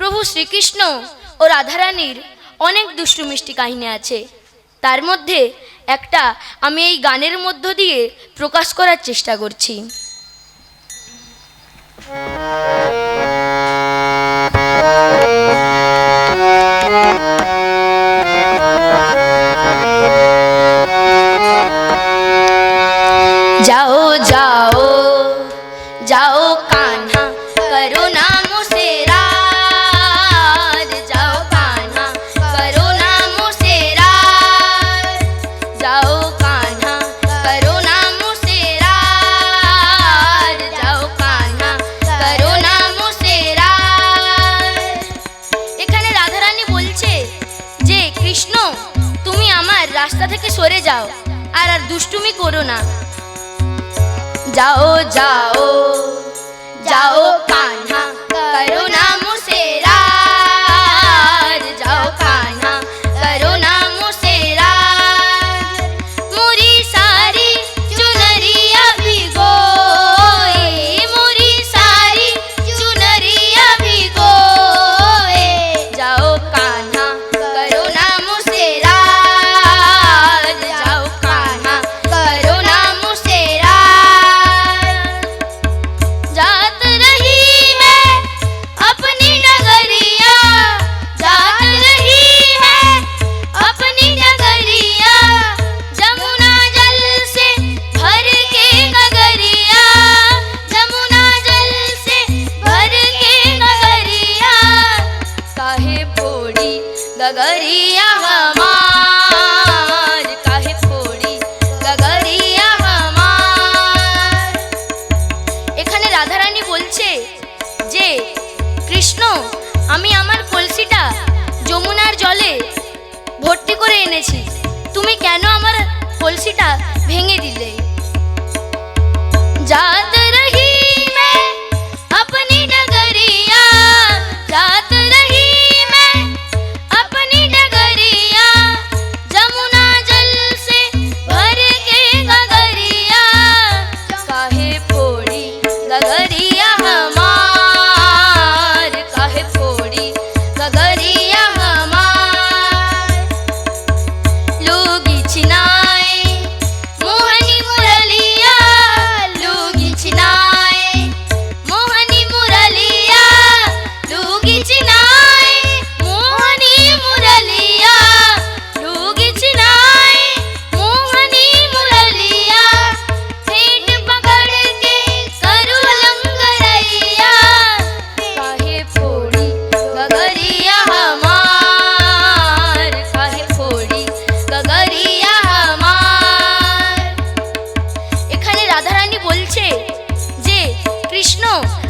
প্রভু শ্রীকৃষ্ণ ও রাধারানীর অনেক দুষ্টু মিষ্টি কাহিনী আছে। তার মধ্যে একটা আমি এই গানের মধ্য দিয়ে প্রকাশ করার চেষ্টা করছি। जाओ সরে যাও আর আর দুষ্টুমি করো না। যাও যাও যাও কান্না করো না মুসে गगरिया हमार काहे फोड़ी गगरिया हमार এখানে রাধারানী বলছে যে কৃষ্ণ আমি আমার কলসিটা যমুনার জলে ভর্তি করে এনেছি তুমি কেন আমার কলসিটা ভেঙে দিলে जात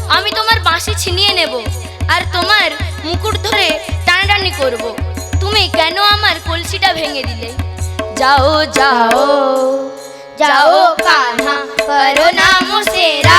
আমি তোমার বাঁশি ছিনিয়ে নেব আর তোমার মুকুট ধরে টানাটানি করব। তুমি কেন আমার কলসিটা ভেঙে দিলে? যাও যাও যাও কানা করো না মুসেরা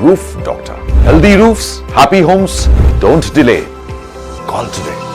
Roof Doctor. Healthy roofs, happy homes. Don't delay. Call today.